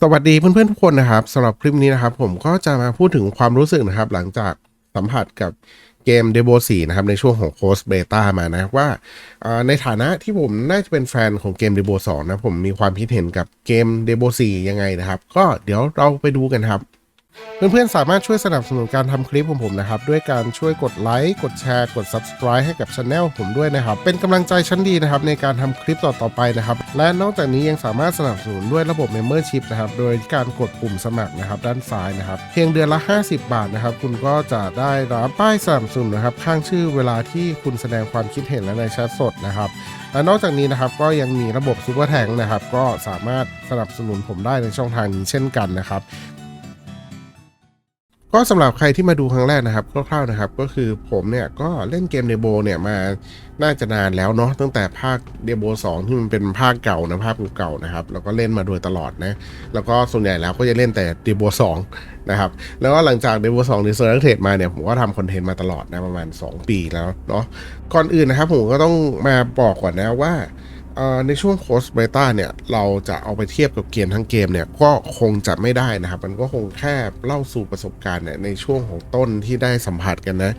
สวัสดีเพื่อนๆทุกคนนะครับสำหรับคลิปนี้นะครับ ผมก็จะมาพูดถึงความรู้สึกนะครับ หลังจากสัมผัสกับเกม d e b o 4นะครับ ในช่วงของโค้ชเบต้ามานะว่าในฐานะที่ผมน่าจะเป็นแฟนของเกม d e b o 2นะผมมีความคิดเห็นกับเกม d e b o 4ยังไงนะครับ ก็เดี๋ยวเราไปดูกันครับ เพื่อนๆ สามารถช่วยสนับสนุนการทำคลิปของผมนะครับ ด้วยการช่วยกดไลค์ กดแชร์ กด Subscribe ให้กับช anel ผมด้วยนะครับ เป็นกำลังใจชั้นดีนะครับ ในการทำคลิปต่อๆไปนะครับ และนอกจากนี้ยังสามารถสนับสนุนด้วยระบบ Membership นะครับ โดยการกดปุ่มสมัครนะครับ ด้านซ้ายนะครับ เพียงเดือนละ 50 บาทนะครับ คุณก็จะได้รับป้ายสนับสนุนนะครับข้างชื่อเวลาที่คุณแสดงความคิดเห็นและในแชทสดนะครับและนอกจากนี้นะครับก็ยังมีระบบซูเปอร์แทงนะครับก็สามารถสนับสนุนผมได้ในช่องทางนี้เช่นกันนะครับ ก็สำหรับใครที่มาดูครั้งแรกนะครับคร่าวๆนะครับ ก็คือผมเนี่ยก็เล่นเกมเดโบเนี่ยมาน่าจะนานแล้วเนาะตั้งแต่ภาคเดโบ2ที่มันเป็นภาคเก่านะภาคเก่านะครับแล้วก็เล่นมาโดยตลอดนะแล้วก็ส่วนใหญ่แล้วก็จะเล่นแต่เดโบ2นะครับแล้วก็หลังจากเดโบ2ในเซอร์เทดมาเนี่ยผมก็ทำคอนเทนต์มาตลอดนะประมาณ 2 ปีแล้วเนาะก่อนอื่นนะครับผมก็ต้องมาบอกก่อนนะว่า ในช่วงโค้ชเบต้าเนี่ย เราจะเอาไปเทียบกับเกมทั้งเกมเนี่ย ก็คงจะไม่ได้นะครับ มันก็คงแค่เล่าสู่ประสบการณ์เนี่ยในช่วงของต้นที่ได้สัมผัสกันนะ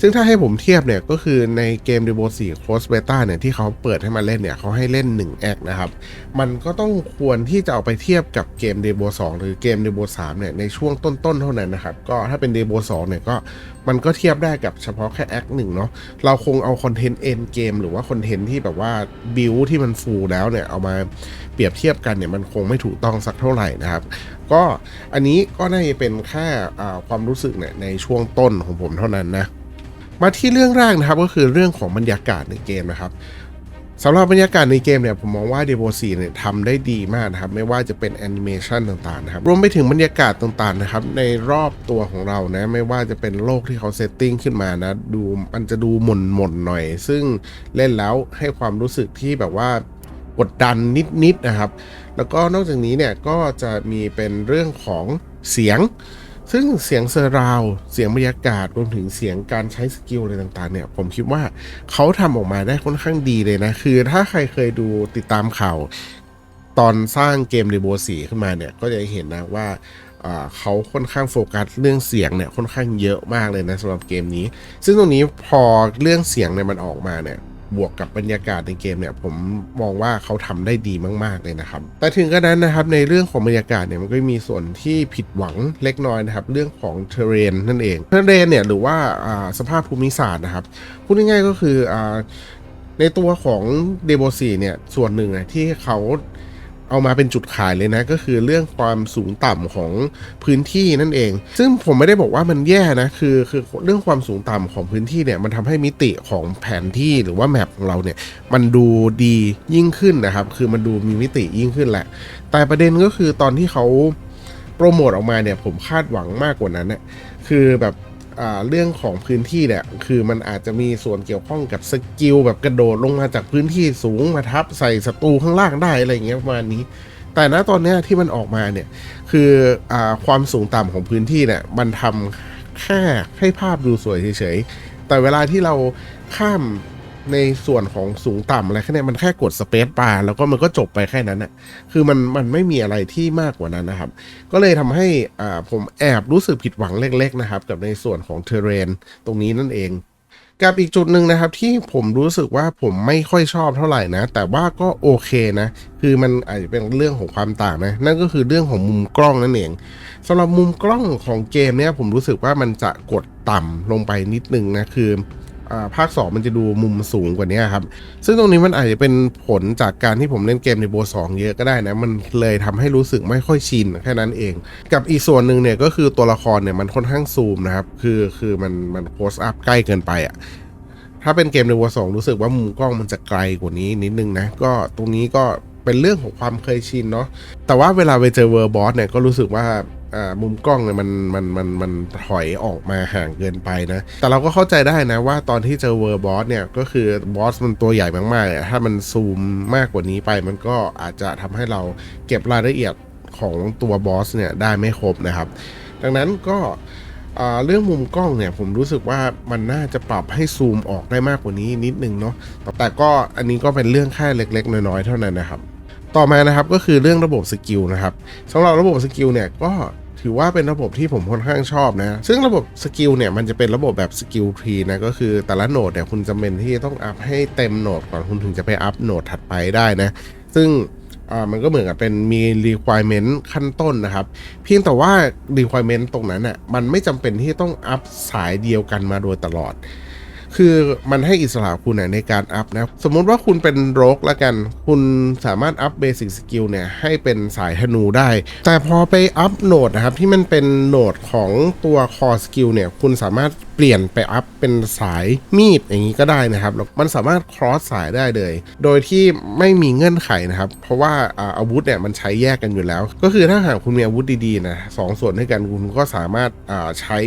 ซึ่งถ้าให้ผมเทียบเนี่ยก็คือในเกม d e b o 4 Close Beta เนี่ยที่เขาเปิดให้มาเล่นเนี่ยเขาให้เล่น1แอคนะครับ มันก็ต้องควรที่จะเอาไปเทียบกับเกม d e b o 2 หรือเกม d e b o 3เนี่ยในช่วงต้นๆเท่านั้นนะครับ ก็ถ้าเป็น d e b o 2เนี่ยก็มันก็เทียบได้กับเฉพาะแค่แอคหนึ่งเนาะเราคงเอาคอนเทนต์เอ็นเกมหรือว่าคอนเทนต์ที่แบบว่าบิวที่มันฟูลแล้วเนี่ยเอามาเปรียบเทียบกันเนี่ยมันคงไม่ถูกต้องสักเท่าไหร่นะครับก็อันนี้ก็น่าจะเป็นแค่ความรู้สึกเนี่ยในช่วงต้นของผมเท่านั้นนะ มาที่เรื่องแรกนะครับก็คือเรื่องของบรรยากาศในเกมนะครับสำหรับบรรยากาศในเกมเนี่ยผมมองว่า d e v o 4เนี่ยทำได้ดีมากนะครับ ไม่ว่าจะเป็นแอนิเมชันต่างๆนะครับรวมไปถึงบรรยากาศต่างๆนะครับ ในรอบตัวของเรานะ ไม่ว่าจะเป็นโลกที่เขาเซตติ้งขึ้นมานะดูมันจะดูหม่นๆหน่อย ซึ่งเล่นแล้วให้ความรู้สึกที่แบบว่ากดดันนิดๆนะครับ แล้วก็นอกจากนี้เนี่ยก็จะมีเป็นเรื่องของเสียง ซึ่งเสียงเซอร์ราวด์เสียงบรรยากาศรวมถึงเสียงการใช้สกิลอะไรต่างๆเนี่ย ผมคิดว่าเขาทำออกมาได้ค่อนข้างดีเลยนะ คือถ้าใครเคยดูติดตามข่าว ตอนสร้างเกมเรโบสีขึ้นมาเนี่ย ก็จะเห็นนะว่าเขาค่อนข้างโฟกัสเรื่องเสียงเนี่ยค่อนข้างเยอะมากเลยนะสำหรับเกมนี้ ซึ่งตรงนี้พอเรื่องเสียงเนี่ยมันออกมาเนี่ย บวกกับบรรยากาศในเกมเนี่ยผมมองว่าเขาทำได้ดีมาก ๆ เลยนะครับ แต่ถึงกระนั้นนะครับในเรื่องของบรรยากาศเนี่ยมันก็มีส่วนที่ผิดหวังเล็กน้อยนะครับเรื่องของเทเรนนั่นเองเทเรนเนี่ยหรือว่าสภาพภูมิศาสตร์นะครับพูดง่ายๆก็คือในตัวของเดโบซีเนี่ยส่วนหนึ่งอะที่เขา เอามาเป็นจุดขายเลยนะ ก็คือเรื่องความสูงต่ำของพื้นที่นั่นเอง ซึ่งผมไม่ได้บอกว่ามันแย่นะคือคือเรื่องความสูงต่ำของพื้นที่เนี่ยมันทำให้มิติของแผนที่หรือว่าแมปของเราเนี่ยมันดูดียิ่งขึ้นนะครับ คือมันดูมีมิติยิ่งขึ้นแหละ แต่ประเด็นก็คือตอนที่เขาโปรโมทออกมาเนี่ยผมคาดหวังมากกว่านั้นนะคือแบบ เรื่องของพื้นที่เนี่ยคือมันอาจจะมีส่วนเกี่ยวข้องกับสกิลแบบกระโดดลงมาจากพื้นที่สูงมาทับใส่ศัตรูข้างล่างได้อะไรเงี้ยประมาณนี้ แต่ณตอนนี้ที่มันออกมาเนี่ยคืออความสูงต่ำของพื้นที่เนี่ยมันทำแค่ให้ภาพดูสวยเฉยๆแต่เวลาที่เราข้าม ในส่วนของสูงต่ำอะไรแค่เนี้ยมันแค่กดสเปซบาร์แล้วก็มันก็จบไปแค่นั้นน่ะคือมันมันไม่มีอะไรที่มากกว่านั้นนะครับ ก็เลยทำให้อ่าผมแอบรู้สึกผิดหวังเล็ก ๆ นะครับ กับในส่วนของเทเรนตรงนี้นั่นเองกับอีกจุดหนึ่งนะครับที่ผมรู้สึกว่าผมไม่ค่อยชอบเท่าไหร่นะ แต่ว่าก็โอเคนะ คือมันอาจจะเป็นเรื่องของความต่างนะ นั่นก็คือเรื่องของมุมกล้องนั่นเองสำหรับมุมกล้องของเกมเนี่ยผมรู้สึกว่ามันจะกดต่ำลงไปนิดนึงนะคือ ภาค 2 มันจะดูมุมสูงกว่านี้ครับ ซึ่งตรงนี้มันอาจจะเป็นผลจากการที่ผมเล่นเกมในโบ2เยอะก็ได้นะ มันเลยทำให้รู้สึกไม่ค่อยชินแค่นั้นเอง กับอีกส่วนหนึ่งเนี่ยก็คือตัวละครเนี่ยมันค่อนข้างซูมนะครับ คือคือมันมันโพสอัพใกล้เกินไปอะ่ะถ้าเป็นเกมในวัวสองรู้สึกว่ามุมกล้องมันจะไกลกว่านี้นิดนึงนะ ก็ตรงนี้ก็เป็นเรื่องของความเคยชินเนาะแต่ว่าเวลาไปเจอเวอร์บอสเนี่ยก็รู้สึกว่า มุมกล้องเนี่ยมันมันมันมันถอยออกมาห่างเกินไปนะ แต่เราก็เข้าใจได้นะว่าตอนที่เจอเวอร์บอสเนี่ยก็คือบอสมันตัวใหญ่มากๆถ้ามันซูมมากกว่านี้ไป มันก็อาจจะทำให้เราเก็บรายละเอียดของตัวบอสเนี่ยได้ไม่ครบนะครับ ดังนั้นก็เรื่องมุมกล้องเนี่ยผมรู้สึกว่ามันน่าจะปรับให้ซูมออกได้มากกว่านี้นิดนึงเนาะแต่ก็อันนี้ก็เป็นเรื่องแค่เล็ก ๆ น้อยๆเท่านั้นนะครับ ต่อมานะครับก็คือเรื่องระบบสกิลนะครับสำหรับระบบสกิลเนี่ยก็ ถือว่าเป็นระบบที่ผมค่อนข้างชอบนะ ซึ่งระบบสกิลเนี่ยมันจะเป็นระบบแบบสกิลทรีนะ ก็คือแต่ละโหนดเนี่ยคุณจำเป็นที่ต้องอัพให้เต็มโหนดก่อนคุณถึงจะไปอัพโหนดถัดไปได้นะ ซึ่งอ่ามันก็เหมือนกับเป็นมี requirement ขั้นต้นนะครับ เพียงแต่ว่า requirement ตรงนั้นน่ะมันไม่จำเป็นที่ต้องอัพสายเดียวกันมาโดยตลอด คือมันให้อิสระคุณในการอัพนะ สมมุติว่าคุณเป็นโรกละกัน คุณสามารถอัพเบสิกสกิลเนี่ยให้เป็นสายธนูได้ แต่พอไปอัพโหนดนะครับที่มันเป็นโหนดของตัวคอสกิลเนี่ย คุณสามารถ ปลี่ยนไปอัพเป็นสายมีดอย่างนี้ก็ได้นะครับ มันสามารถ cross สายได้เลย โดยที่ไม่มีเงื่อนไขนะครับ เพราะว่าอาวุธเนี่ยมันใช้แยกกันอยู่แล้ว ก็คือถ้าหากคุณมีอาวุธดีๆนะสองส่วนด้วยกันคุณก็สามารถาใช้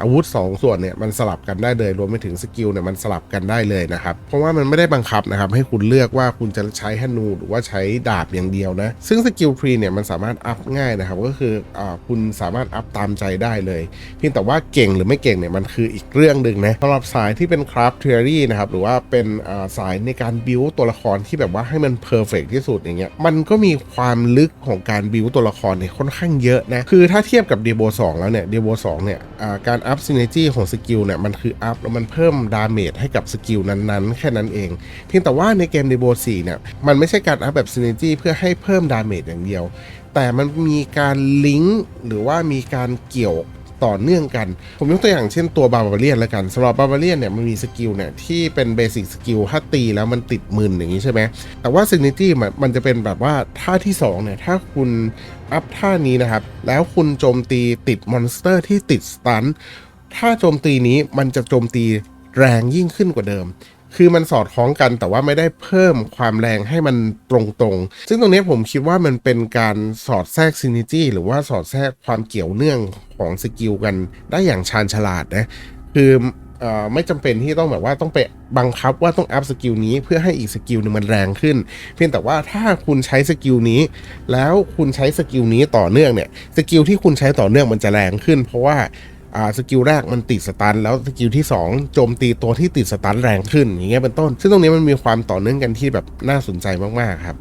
อาวุธ 2 ส่วนเนี่ยมันสลับกันได้เลย รวมไปถึงสกิลเนี่ยมันสลับกันได้เลยนะครับ เพราะว่ามันไม่ได้บังคับนะครับ ให้คุณเลือกว่าคุณจะใช้ธนูหรือว่าใช้ดาบอย่างเดียวนะ ซึ่งสกิลทรีเนี่ยมันสามารถอัพง่ายนะครับ ก็คืออคุณสามารถอัพตามใจได้เลย เพียงแต่ว่าเก่งหรือไม่เก่งเนี่ยมันคืออีกเรื่องหนึ่งนะสำหรับสายที่เป็นคราฟเทอรี่นะครับหรือว่าเป็นสายในการบิวตัวละครที่แบบว่าให้มันเพอร์เฟกที่สุดอย่างเงี้ยมันก็มีความลึกของการบิวตัวละครเนี่ยค่อนข้างเยอะนะคือถ้าเทียบกับเดโบ2แล้วเนี่ยเดโบ2เนี่ยการอัพซินเนจี้ของสกิลเนี่ยมันคืออัพแล้วมันเพิ่มดาเมจให้กับสกิลนั้นๆ แค่นั้นเอง เพียงแต่ว่าในเกมเดโบ4เนี่ยมันไม่ใช่การอัพแบบซินเนจี้เพื่อให้เพิ่มดาเมจอย่างเดียวแต่มันมีการลิงก์หรือว่ามีการเกี่ยว ต่อเนื่องกัน ผมยกตัวอย่างเช่นตัวบาบาเลียนแล้วกันสำหรับบาบาเลียนเนี่ยมันมีสกิลเนี่ยที่เป็นเบสิกสกิลถ้าตีแล้วมันติดมืนอย่างนี้ใช่ไหมแต่ว่าซินิตี้มันมันจะเป็นแบบว่าท่าที่2เนี่ยถ้าคุณอัพท่านี้นะครับ แล้วคุณโจมตีติดมอนสเตอร์ที่ติดสตันถ้าโจมตีนี้มันจะโจมตีแรงยิ่งขึ้นกว่าเดิม คือมันสอดคล้องกันแต่ว่าไม่ได้เพิ่มความแรงให้มันตรงๆ ซึ่งตรงนี้ผมคิดว่ามันเป็นการสอดแทรกซินิจี้หรือว่าสอดแทรกความเกี่ยวเนื่องของสกิลกันได้อย่างชาญฉลาดนะ คือไม่จำเป็นที่ต้องแบบว่าต้องไปบังคับว่าต้องอัพสกิลนี้เพื่อให้อีกสกิลหนึงมันแรงขึ้น เพียงแต่ว่าถ้าคุณใช้สกิลนี้ แล้วคุณใช้สกิลนี้ต่อเนื่องเนี่ยสกิลที่คุณใช้ต่อเนื่องมันจะแรงขึ้น เพราะว่า สกิลแรกมันติดสตันแล้วสกิลที่ 2 โจมตีตัวที่ติดสตันแรงขึ้นอย่างเงี้ยเป็นต้น ซึ่งตรงนี้มันมีความต่อเนื่องกันที่แบบน่าสนใจมาก ๆ ครับ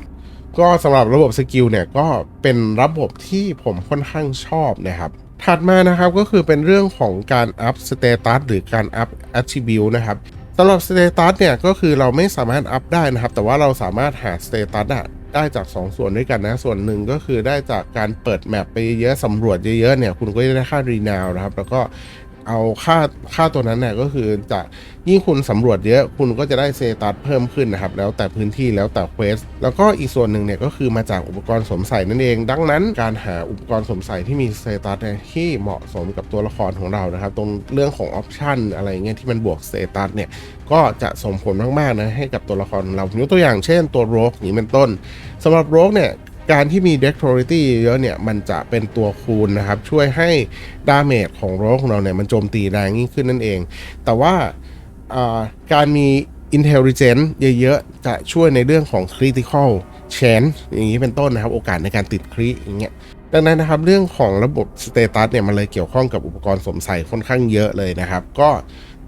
ก็สำหรับระบบสกิลเนี่ยก็เป็นระบบที่ผมค่อนข้างชอบนะครับถัดมานะครับก็คือเป็นเรื่องของการอัพสเตตัสหรือการอัพ attribute นะครับสำหรับสเตตัสเนี่ยก็คือเราไม่สามารถอัพได้นะครับ แต่ว่าเราสามารถหาสเตตัสอะ ได้จาก2ส่วนด้วยกันนะ ส่วนหนึ่งก็คือได้จากการเปิดแมปไปเยอะๆสำรวจเยอะๆเนี่ย คุณก็จะได้ค่ารีนาวนะครับ แล้วก็ เอาค่าค่าตัวนั้นเนี่ยก็คือจะยิ่งคุณสำรวจเยอะคุณก็จะได้เตตัสเพิ่มขึ้นนะครับ แล้วแต่พื้นที่แล้วแต่เควสแล้วก็อีกส่วนหนึ่งเนี่ยก็คือมาจากอุปกรณ์สวมใส่นั่นเอง ดังนั้นการหาอุปกรณ์สวมใส่ที่มีเตตัสเนี่ยที่เหมาะสมกับตัวละครของเรานะครับ ตรงเรื่องของออปชันอะไรเงี้ยที่มันบวกเตตัสเนี่ยก็จะส่งผลมากๆนะให้กับตัวละครเรายกตัวอย่างเช่นตัวโรกนี้เป็นต้นสำหรับโรกเนี่ย การที่มี dexterity เยอะเนี่ย มันจะเป็นตัวคูณนะครับ ช่วยให้ดาเมจของโรกของเราเนี่ย มันโจมตีแรงยิ่งขึ้นนั่นเอง แต่ว่าอ่าการมี intelligence เยอะๆ จะช่วยในเรื่องของ critical chance อย่างนี้เป็นต้นนะครับ โอกาสในการติดคริอย่างเงี้ยดังนั้นนะครับเรื่องของระบบสเตตัสเนี่ยมันเลยเกี่ยวข้องกับอุปกรณ์สวมใส่ค่อนข้างเยอะเลยนะครับ ก็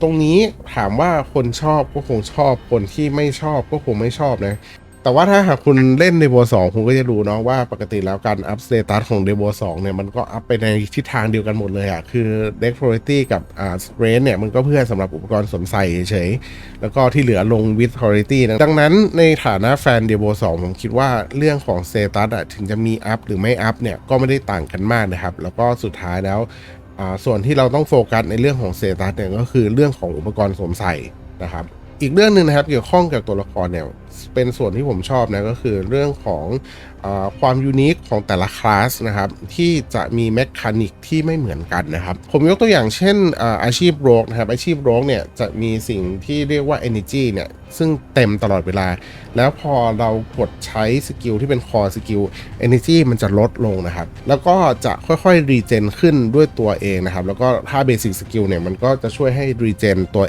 ตรงนี้ถามว่าคนชอบก็คงชอบคนที่ไม่ชอบก็คงไม่ชอบนะ แต่ว่าถ้าหากคุณเล่นเดโบ2คุณก็จะรู้เนาะว่าปกติแล้วการอัพสเตตัสของเดโบ2เนี่ยมันก็อัพไปในทิศทางเดียวกันหมดเลยอะคือ d e x t e r i t y กับอ่า Strength เนี่ยมันก็เพื่อสำหรับอุปกรณ์สวมใส่เฉย แล้วก็ที่เหลือลง with Authority นะดังนั้นในฐานะแฟนเดโบ2ผมคิดว่าเรื่องของสเตตัสอะถึงจะมีอัพหรือไม่อัพเนี่ยก็ไม่ได้ต่างกันมากนะครับ แล้วก็สุดท้ายแล้วอ่าส่วนที่เราต้องโฟกัสในเรื่องของสเซตัสเนี่ยก็คือเรื่องของอุปกรณ์สวมใส่นะครับอีกเรื่องหนึ่งนะครับเกี่ยวข้องกับตัวละครเนี่ย เป็นส่วนที่ผมชอบนะก็คือเรื่องของอความยูนิคของแต่ละคลาสนะครับที่จะมีแมคานิกที่ไม่เหมือนกันนะครับ ผมยกตัวอย่างเช่นอาอาชีพโรกนะครับอาชีพโรกเนี่ยจะมีสิ่งที่เรียกว่า energy เนี่ยซึ่งเต็มตลอดเวลา แล้วพอเรากดใช้สกิลที่เป็นคอสกิล energy มันจะลดลงนะครับ แล้วก็จะค่อยๆรีเจนขึ้นด้วยตัวเองนะครับ แล้วก็ถ้าเบสิ c สกิลเนี่ยมันก็จะช่วยให้รีเจนตัว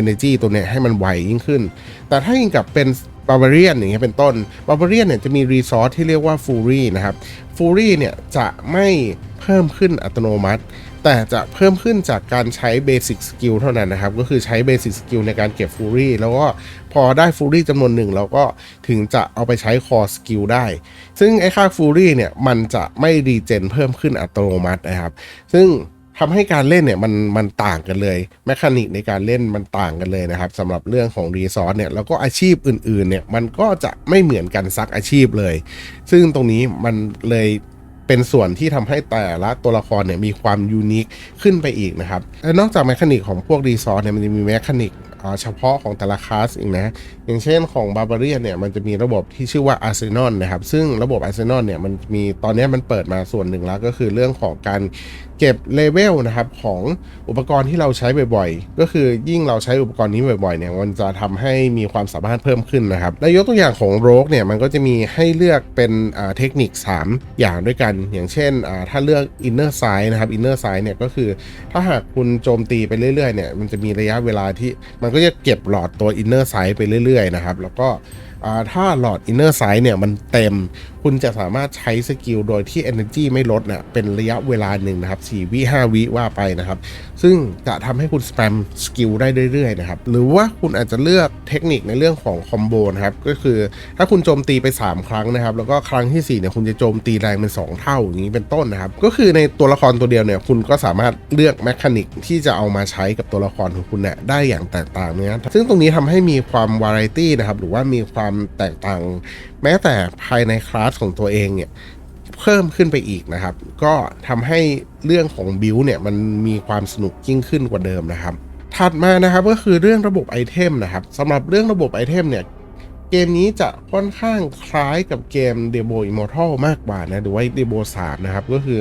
energy ตัวเนี้ยให้มันไวยิ่งขึ้น แต่ถ้ายิ่งกับเป็น บา b าเรียนอย่างเงี้ยเป็นต้นบา b าเรียนเนี่ยจะมีรีซอสที่เรียกว่าฟูรี่นะครับฟูรี่เนี่ยจะไม่เพิ่มขึ้นอัตโนมัติ แต่จะเพิ่มขึ้นจากการใช้เบสิกสกิลเท่านั้นนะครับ ก็คือใช้เบสิกสกิลในการเก็บฟูรี่แล้วก็พอได้ฟูรี่จำนวนหนึ่งเราก็ถึงจะเอาไปใช้คอสกิลได้ ซึ่งไอ้ค่าฟูรี่เนี่ยมันจะไม่รีเจนเพิ่มขึ้นอัตโนมัตินะครับ ซึ่ง ทำให้การเล่นเนี่ยมันมันต่างกันเลยแมคานิกในการเล่นมันต่างกันเลยนะครับสำหรับเรื่องของรีซอสเนี่ยแล้วก็อาชีพอื่นๆเนี่ยมันก็จะไม่เหมือนกันสักอาชีพเลย ซึ่งตรงนี้มันเลยเป็นส่วนที่ทำให้แต่ละตัวละครเนี่ยมีความยูนิคขึ้นไปอีกนะครับและนอกจากแมคานิกของพวกรีซอสเนี่ยมันจะมีแมคานิกเฉพาะของแต่ละคลาสอีกนะ อย่างเช่นของบา r าเรียนเนี่ยมันจะมีระบบที่ชื่อว่าอาร์เซนอลนะครับ ซึ่งระบบอาร์เซนอลเนี่ยมันมีตอนนี้มันเปิดมาส่วนหนึ่งแล้วก็คือเรื่องของการเก็บเลเวลนะครับของอุปกรณ์ที่เราใช้บ่อยๆ ก็คือยิ่งเราใช้อุปกรณ์นี้บ่อยๆเนี่ยมันจะทำให้มีความสามารถเพิ่มขึ้นนะครับ และยกตัวอย่างของโรกเนี่ยมันก็จะมีให้เลือกเป็นเทคนิค 3 อย่างด้วยกัน อย่างเช่นถ้าเลือก inner side นะครับ inner side เนี่ยก็คือถ้าหากคุณโจมตีไปเรื่อยๆเนี่ยมันจะมีระยะเวลาที่มันก็จะเก็บหลอดตัว inner side ไปเรื่อยๆนะครับแล้วก็ ถ้าหลอด inner side เนี่ยมันเต็ม คุณจะสามารถใช้สกิลโดยที่ energy ไม่ลดเนี่ยเป็นระยะเวลาหนึ่งนะครับ4วิ5วิว่าไปนะครับ ซึ่งจะทำให้คุณสแปมสกิลได้เรื่อยๆนะครับ หรือว่าคุณอาจจะเลือกเทคนิคในเรื่องของคอมโบนะครับ ก็คือถ้าคุณโจมตีไป 3 ครั้งนะครับ แล้วก็ครั้งที่4เนี่ยคุณจะโจมตีแรงเป็น 2 เท่าอย่างนี้เป็นต้นนะครับ ก็คือในตัวละครตัวเดียวเนี่ยคุณก็สามารถเลือกแมคานิกที่จะเอามาใช้กับตัวละครของคุณเนี่ยได้อย่างแตกต่างเนะซึ่งตรงนี้ทำให้มีความวาไรตี้นะครับหรือว่ามีความแตกต่าง แม้แต่ภายในคลาสของตัวเองเนี่ยเพิ่มขึ้นไปอีกนะครับ ก็ทำให้เรื่องของบิวเนี่ยมันมีความสนุกยิ่งขึ้นกว่าเดิมนะครับ ถัดมานะครับก็คือเรื่องระบบไอเทมนะครับสำหรับเรื่องระบบไอเทมเนี่ยเกมนี้จะค่อนข้างคล้ายกับเกม d e b o Immortal มากกว่านะหรือว่า d e b o 3นะครับก็คือ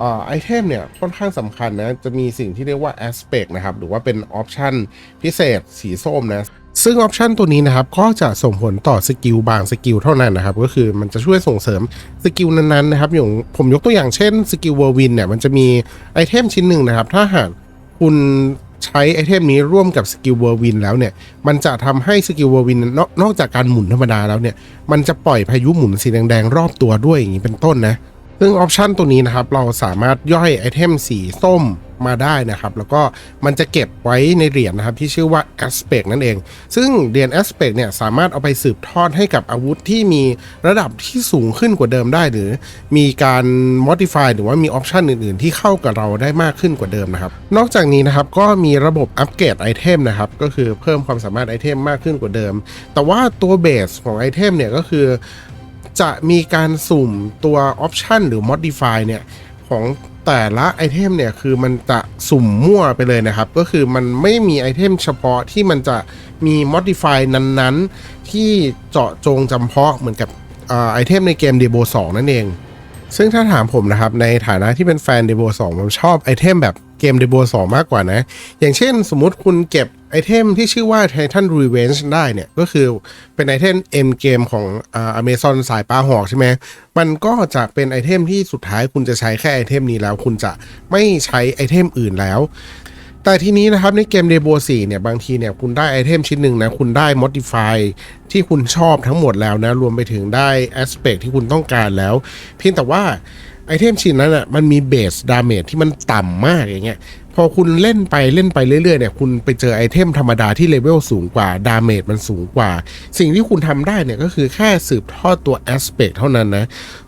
ออไอเทมเนี่ยค่อนข้างสำคัญนะ จะมีสิ่งที่เรียกว่า Aspect นะครับ หรือว่าเป็นออปชันพิเศษสีส้มนะ ซึ่งออปชันตัวนี้นะครับก็จะส่งผลต่อสกิลบางสกิลเท่านั้นนะครับ ก็คือมันจะช่วยส่งเสริมสกิลนั้นๆนะครับอย่างผมยกตัวอย่างเช่นสกิลเวอร์วินเนี่ยมันจะมีไอเทมชิ้นหนึ่งนะครับ ถ้าหากคุณใช้ไอเทมนี้ร่วมกับสกิลเวอร์วินแล้วเนี่ยมันจะทำให้สกิลเวอร์วินนนอกจากการหมุนธรรมดาแล้วเนี่ยมันจะปล่อยพายุหมุนสีแดงๆรอบตัวด้วยอย่างนี้เป็นต้นนะซึ่งออปชันตัวนี้นะครับเราสามารถย่อยไอเทมสีส้ม มาได้นะครับ แล้วก็มันจะเก็บไว้ในเหรียญนะครับ ที่ชื่อว่า Aspect นั่นเอง ซึ่งเหรียญ Aspect เนี่ยสามารถเอาไปสืบทอดให้กับอาวุธที่มีระดับที่สูงขึ้นกว่าเดิมได้ หรือมีการ modify หรือว่ามีออปชันอื่นๆ ที่เข้ากับเราได้มากขึ้นกว่าเดิมนะครับ นอกจากนี้นะครับก็มีระบบอัปเกรดไอเทมนะครับ ก็คือเพิ่มความสามารถไอเทมมากขึ้นกว่าเดิม แต่ว่าตัวเบสของไอเทมเนี่ยก็คือจะมีการสุ่มตัวออปชันหรือ modify เนี่ยของแต่ละไอเทมเนี่ยคือมันจะสุ่มมั่วไปเลยนะครับ ก็คือมันไม่มีไอเทมเฉพาะที่มันจะมี modify นั้นๆ ที่เจาะจงจำเพาะเหมือนกับอไอเทมในเกม d e b o 2 นั่นเอง ซึ่งถ้าถามผมนะครับ ในฐานะที่เป็นแฟน d e b o 2 ผมชอบไอเทมแบบ เกม d e b o 2มากกว่านะ อย่างเช่นสมมุติคุณเก็บไอเทมที่ชื่อว่า Titan Revenge ได้เนี่ย ก็คือเป็นไอเทม M เกมของอ่า Amazon สายปลาหอกใช่ไหม มันก็จะเป็นไอเทมที่สุดท้ายคุณจะใช้แค่ไอเทมนี้แล้ว คุณจะไม่ใช้ไอเทมอื่นแล้ว แต่ทีนี้นะครับในเกม d e b o 4เนี่ย บางทีเนี่ยคุณได้ไอเทมชิ้นหนึ่งนะ คุณได้ modify ที่คุณชอบทั้งหมดแล้วนะ รวมไปถึงได้ aspect ที่คุณต้องการแล้ว เพียงแต่ว่า ไอเทมชิ้นนั้นอะมันมีเบสดาเมจที่มันต่ำมากอย่างเงี้ยพอคุณเล่นไปเล่นไปเรื่อยๆเนี่ยคุณไปเจอไอเทมธรรมดาที่เลเวลสูงกว่าดาเมจมันสูงกว่า สิ่งที่คุณทำได้เนี่ยก็คือแค่สืบทอดตัว aspect เท่านั้นนะ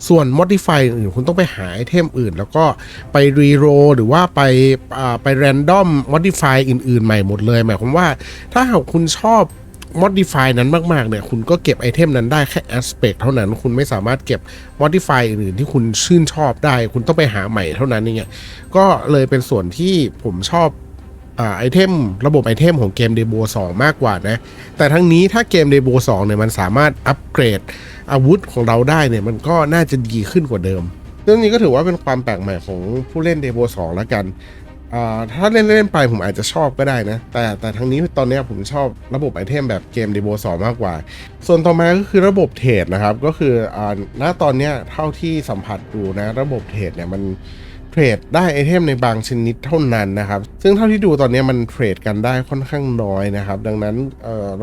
ส่วน modify อื่นคุณต้องไปหาไอเทมอื่น แล้วก็ไปรีโรหรือว่าไปอ่าไป random modify อื่นๆ ใหม่หมดเลย หมายความว่าถ้าหากคุณชอบ modify นั้นมากๆเนี่ยคุณก็เก็บไอเทมนั้นได้แค่ aspect เท่านั้น คุณไม่สามารถเก็บ modify อื่นที่คุณชื่นชอบได้ คุณต้องไปหาใหม่เท่านั้นเนี่ยก็เลยเป็นส่วนที่ผมชอบอไอเทมระบบไอเทมของเกม d e b o 2มากกว่านะ แต่ทั้งนี้ถ้าเกม d e b o 2เนี่ยมันสามารถอัปเกรดอาวุธของเราได้เนี่ยมันก็น่าจะดีขึ้นกว่าเดิม เรื่องนี้ก็ถือว่าเป็นความแปลกใหม่ของผู้เล่น d e b o 2แล้วกัน อ่าถ้าเล่นเล่นไปผมอาจจะชอบก็ได้นะ แต่แต่ทั้งนี้ตอนนี้ผมชอบระบบไอเทมแบบเกม d e b o 2มากกว่า ส่วนต่อมาก็คือระบบเทรดนะครับ ก็คืออ่าณตอนเนี้ยเท่าที่สัมผัสดูนะ ระบบเทรดเนี่ยมัน เทรดได้ไอเทมในบางชนิดเท่านั้นนะครับ ซึ่งเท่าที่ดูตอนนี้มันเทรดกันได้ค่อนข้างน้อยนะครับ ดังนั้น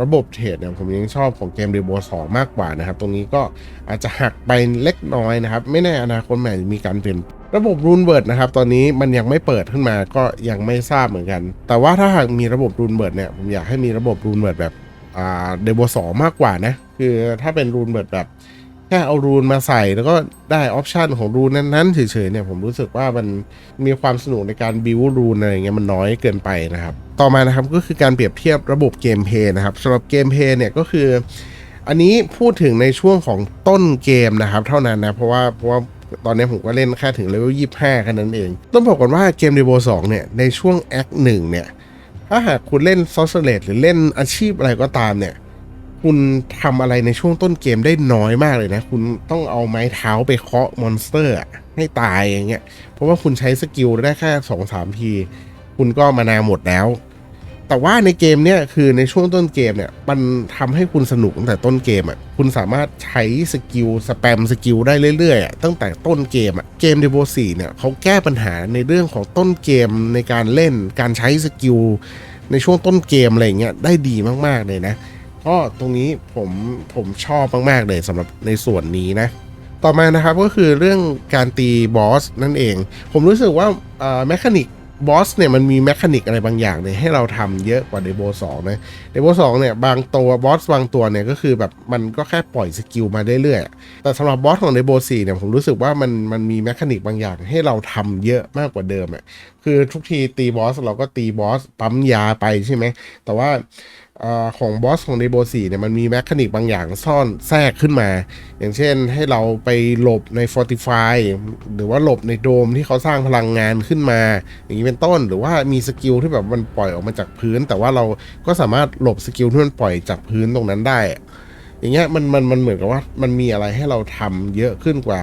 ระบบเทรดเนี่ยผมยังชอบของเกมเดโบ2มากกว่านะครับ ตรงนี้ก็อาจจะหักไปเล็กน้อยนะครับ ไม่แน่อนาคตใหม่มีการเปลี่ยนระบบรูนเบิร์ดนะครับ ตอนนี้มันยังไม่เปิดขึ้นมาก็ยังไม่ทราบเหมือนกัน แต่ว่าถ้าหากมีระบบรูนเบิร์ดเนี่ยผมอยากให้มีระบบรูนเบิร์ดแบบเดโบสองมากกว่านะคือถ้าเป็นรูนเบิร์ดแบบ แค่เอารูนมาใส่แล้วก็ได้ออปชันของรูนนั้นๆเฉยๆเนี่ยผมรู้สึกว่ามันมีความสนุกในการบิวรูนอะไรอย่างเงี้ยมันน้อยเกินไปนะครับ ต่อมานะครับก็คือการเปรียบเทียบระบบเกมเพย์นะครับสำหรับเกมเพย์เนี่ยก็คือ อันนี้พูดถึงในช่วงของต้นเกมนะครับ เท่านั้นนะเพราะว่าเพราะว่าตอนนี้ผมก็เล่นแค่ถึงเลเวล25แค่นั้นเอง ต้องบอกก่อนว่าเกมเดโบ2เนี่ยในช่วงแอคหนึ่งเนี่ยถ้าหากคุณเล่นซอสเลตหรือเล่นอาชีพอะไรก็ตามเนี่ย คุณทำอะไรในช่วงต้นเกมได้น้อยมากเลยนะ คุณต้องเอาไม้เท้าไปเคาะมอนสเตอร์ให้ตายอย่างเงี้ย เพราะว่าคุณใช้สกิลได้แค่สองสามที คุณก็มานาหมดแล้ว แต่ว่าในเกมเนี่ยคือในช่วงต้นเกมเนี่ยมันทำให้คุณสนุกตั้งแต่ต้นเกมอะ คุณสามารถใช้สกิลสแปมสกิลได้เรื่อยๆอะตั้งแต่ต้นเกมอะ เกมเดโบสี่เนี่ยเขาแก้ปัญหาในเรื่องของต้นเกมในการเล่นการใช้สกิลในช่วงต้นเกมอะไรเงี้ยได้ดีมากๆเลยนะ ก็ตรงนี้ผมผมชอบมากๆเลยสำหรับในส่วนนี้นะ ต่อมานะครับก็คือเรื่องการตีบอสนั่นเอง ผมรู้สึกว่าแมคานิกบอสเนี่ยมันมีแมคานิกอะไรบางอย่างเนี่ยให้เราทำเยอะกว่าเดโบสองนะเดโบสองเนี่ยบางตัวบอสบางตัวเนี่ยก็คือแบบมันก็แค่ปล่อยสกิลมาเรื่อยๆ แต่สำหรับบอสของเดโบสี่เนี่ยผมรู้สึกว่ามันมันมีแมคานิกบางอย่างให้เราทำเยอะมากกว่าเดิมอะคือทุกทีตีบอสเราก็ตีบอสปั๊มยาไปใช่ไหมแต่ว่า อของบอสของเดโบสี่เนี่ยมันมีแมคานิกบางอย่างซ่อนแทรกขึ้นมา อย่างเช่นให้เราไปหลบใน Fortify หรือว่าหลบในโดมที่เขาสร้างพลังงานขึ้นมา อย่างนี้เป็นต้นหรือว่ามีสกิลที่แบบมันปล่อยออกมาจากพื้น แต่ว่าเราก็สามารถหลบสกิลที่มันปล่อยจากพื้นตรงนั้นได้ อย่างเงี้ยมันมันมันเหมือนกับว่ามันมีอะไรให้เราทำเยอะขึ้นกว่า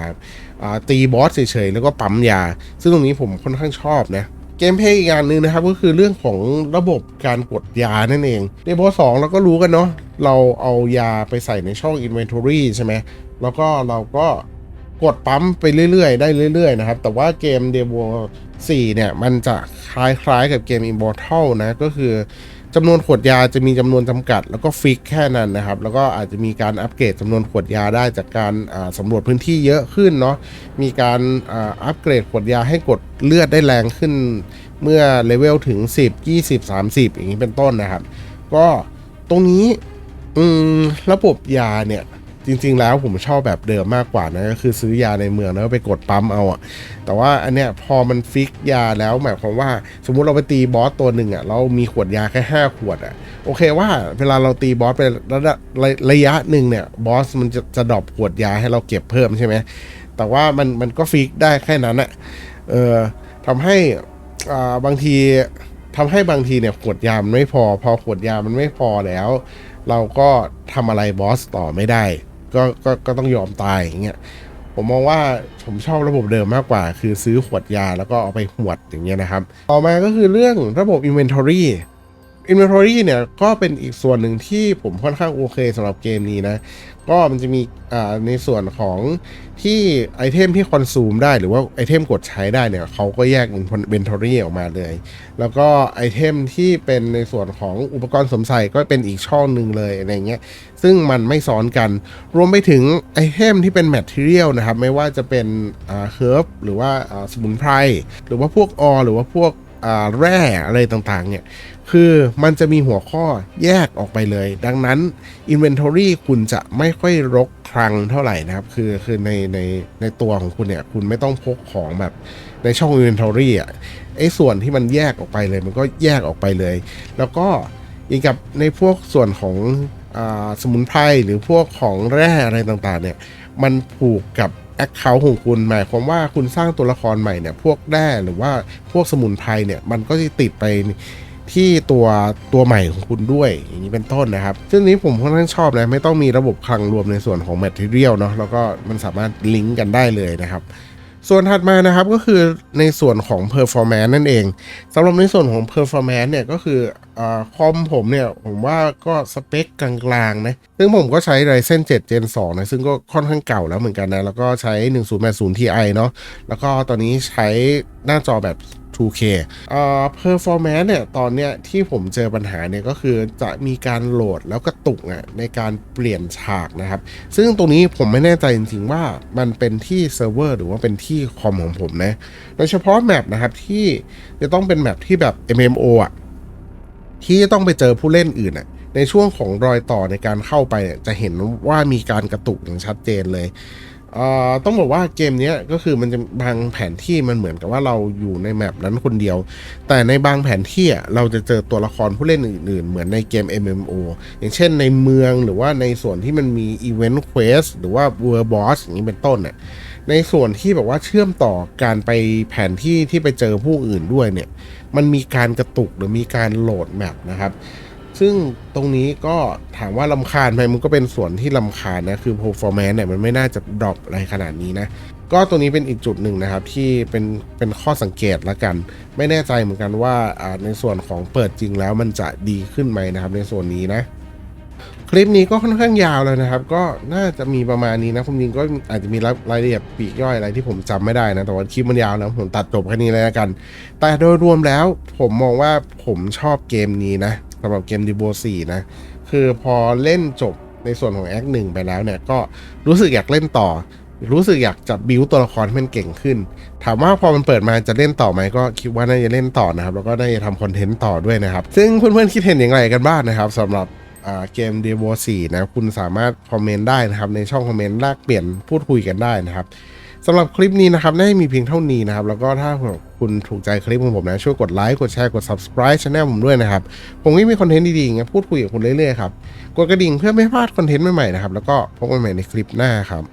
ตีบอสเฉยๆแล้วก็ปั๊มยา ซึ่งตรงนี้ผมค่อนข้างชอบนะ เกมเพย์อีกอย่างหนึ่งนะครับ ก็คือเรื่องของระบบการกดยานั่นเองในโบสองเราก็รู้กันเนาะเราเอายาไปใส่ในช่อง Inventory ใช่ไหมแล้วก็เราก็กดปั๊มไปเรื่อยๆ ได้เรื่อยๆนะครับ แต่ว่าเกมเดโบ4เนี่ย มันจะคล้ายๆกับเกม Immortal นะ ก็คือ จำนวนขวดยาจะมีจำนวนจำกัด แล้วก็ฟิกแค่นั้นนะครับ แล้วก็อาจจะมีการอัปเกรดจำนวนขวดยาได้จากการอ่าสำรวจพื้นที่เยอะขึ้นเนาะมีการอัปเกรดขวดยาให้กดเลือดได้แรงขึ้น เมื่อเลเวลถึง 10 20 30 อย่างนี้เป็นต้นนะครับ ก็ตรงนี้ระบบยาเนี่ย จริง ๆ แล้วผมชอบแบบเดิมมากกว่านะก็คือซื้อยาในเมืองแล้วไปกดปั๊มเอาอะแต่ว่าอันเนี้ยพอมันฟิกยาแล้วหมายความว่า สมมุติเราไปตีบอสตัวหนึ่งอะเรามีขวดยาแค่5ขวดอะโอเคว่า เวลาเราตีบอสไประดับระยะหนึ่งเนี่ยบอสมันจะจะดรอปขวดยาให้เราเก็บเพิ่มใช่ไหมแต่ว่ามันมันก็ฟิกได้แค่นั้นอะเออทำให้อ่าบางทีทำให้บางทีเนี่ยขวดยามันไม่พอ พอขวดยามันไม่พอแล้ว เราก็ทำอะไรบอสต่อไม่ได้ ก็ก็ก็ต้องยอมตายอย่างเงี้ยผมมองว่าผมชอบระบบเดิมมากกว่า คือซื้อขวดยาแล้วก็เอาไปหวดอย่างเงี้ยนะครับ ต่อมาก็คือเรื่องระบบ Inventory Inventory เนี่ยก็เป็นอีกส่วนหนึ่งที่ผมค่อนข้างโอเคสำหรับเกมนี้นะ ก็มันจะมีในส่วนของที่ไอเทมที่คอนซูมได้หรือว่าไอเทมกดใช้ได้เนี่ยเขาก็แยก inventory ออกมาเลย แล้วก็ไอเทมที่เป็นในส่วนของอุปกรณ์สมใส่ก็เป็นอีกช่องหนึ่งเลยอะไรเงี้ยซึ่งมันไม่ซ้อนกัน รวมไปถึงไอเทมที่เป็น material นะครับ ไม่ว่าจะเป็นเฮิร์บหรือว่าสมุนไพรหรือว่าพวกออหรือว่าพวกแร่อะไรต่างๆเนี่ย คือมันจะมีหัวข้อแยกออกไปเลย ดังนั้น Inventory คุณจะไม่ค่อยรกครังเท่าไหร่นะครับ คือคือในในในตัวของคุณเนี่ย คุณไม่ต้องพกของแบบในช่อง Inventory อะไอ้ส่วนที่มันแยกออกไปเลย มันก็แยกออกไปเลย แล้วก็อีกกับในพวกส่วนของอสมุนไพรหรือพวกของแร่อะไรต่างๆ เนี่ย มันผูกกับแอคเคาท์ของคุณหมายความว่าคุณสร้างตัวละครใหม่เนี่ย พวกแร่หรือว่าพวกสมุนไพรเนี่ย มันก็จะติดไป ที่ตัวตัวใหม่ของคุณด้วยอย่างนี้เป็นต้นนะครับ ซึ่งนี้ผมค่อนข้างชอบนะไม่ต้องมีระบบคลังรวมในส่วนของ Material เนาะแล้วก็มันสามารถลิงก์กันได้เลยนะครับส่วนถัดมานะครับก็คือในส่วนของ performance นั่นเองสำหรับในส่วนของ performance เนี่ยก็คืออคอมผมเนี่ยผมว่าก็สเปคกลางๆนะซึ่งผมก็ใช้ Ryzen 7 Gen 2นะซึ่งก็ค่อนข้างเก่าแล้วเหมือนกันนะ แล้วก็ใช้ 1080 Ti เนาะแล้วก็ตอนนี้ใช้หน้าจอแบบ 2K อ่า performance เนี่ย ตอนเนี้ยที่ผมเจอปัญหาเนี่ยก็คือจะมีการโหลดแล้วกระตุกอะในการเปลี่ยนฉากนะครับ ซึ่งตรงนี้ผมไม่แน่ใจจริงๆว่ามันเป็นที่เซิร์ฟเวอร์หรือว่าเป็นที่คอมของผมนะ โดยเฉพาะแมปนะครับที่จะต้องเป็นแมปที่แบบ MMO อะที่จะต้องไปเจอผู้เล่นอื่นอะในช่วงของรอยต่อในการเข้าไปเนี่ยจะเห็นว่ามีการกระตุกอย่างชัดเจนเลย เอ่อต้องบอกว่าเกมนี้ก็คือมันจะบางแผนที่มันเหมือนกับว่าเราอยู่ในแมปนั้นคนเดียว แต่ในบางแผนที่เราจะเจอตัวละครผู้เล่นอื่นๆ เหมือนในเกม MMO อย่างเช่นในเมืองหรือว่าในส่วนที่มันมีอีเวนต์เควสหรือว่า World Boss อย่างนี้เป็นต้นน่ในส่วนที่แบบว่าเชื่อมต่อการไปแผนที่ที่ไปเจอผู้อื่นด้วยเนี่ย มันมีการกระตุกหรือมีการโหลดแมปนะครับ ซึ่งตรงนี้ก็ถามว่าลำคาญไหมมันก็เป็นส่วนที่ลำคาญนะ คือ performance เนี่ยมันไม่น่าจะดรอปอะไรขนาดนี้นะ ก็ตัวนี้เป็นอีกจุดหนึ่งนะครับ ที่เป็นเป็นข้อสังเกตละกัน ไม่แน่ใจเหมือนกันว่าในส่วนของเปิดจริงแล้วมันจะดีขึ้นไหมนะครับ ในส่วนนี้นะคลิปนี้ก็ค่อนข้างยาวเลยนะครับ ก็น่าจะมีประมาณนี้นะผมจริงก็อาจจะมีรายละเอียดปีกย่อยอะไรที่ผมจำไม่ได้นะ แต่ว่าคลิปมันยาวแล้วผมตัดจบแค่นี้เลยละกัน แต่โดยรวมแล้วผมมองว่าผมชอบเกมนี้นะ สำหรับเกมดิโบ4นะ คือพอเล่นจบในส่วนของแอคหนึ่งไปแล้วเนี่ยก็รู้สึกอยากเล่นต่อ รู้สึกอยากจะบิวตัวละครให้มันเก่งขึ้น ถามว่าพอมันเปิดมาจะเล่นต่อไหมก็คิดว่าน่าจะเล่นต่อนะครับ แล้วก็น่าจะทำคอนเทนต์ต่อด้วยนะครับ ซึ่งเพื่อนๆคิดเห็นอย่างไรกันบ้างนะครับสำหรับเกม d e v o 4นะคุณสามารถคอมเมนต์ได้นะครับ ในช่องคอมเมนต์แลกเปลี่ยนพูดคุยกันได้นะครับ สำหรับคลิปนี้นะครับน่าจะมีเพียงเท่านี้นะครับ แล้วก็ถ้าคุณถูกใจคลิปของผมนะ ช่วยกดไลค์กดแชร์กด subscribe ช anel ผมด้วยนะครับ ผมก็มีคอนเทนต์ดีๆงี้พูดคุยกับคุณเรื่อยๆครับ กดกระดิ่งเพื่อไม่พลาดคอนเทนต์ใหม่ๆนะครับ แล้วก็พบกันใหม่ในคลิปหน้าครับ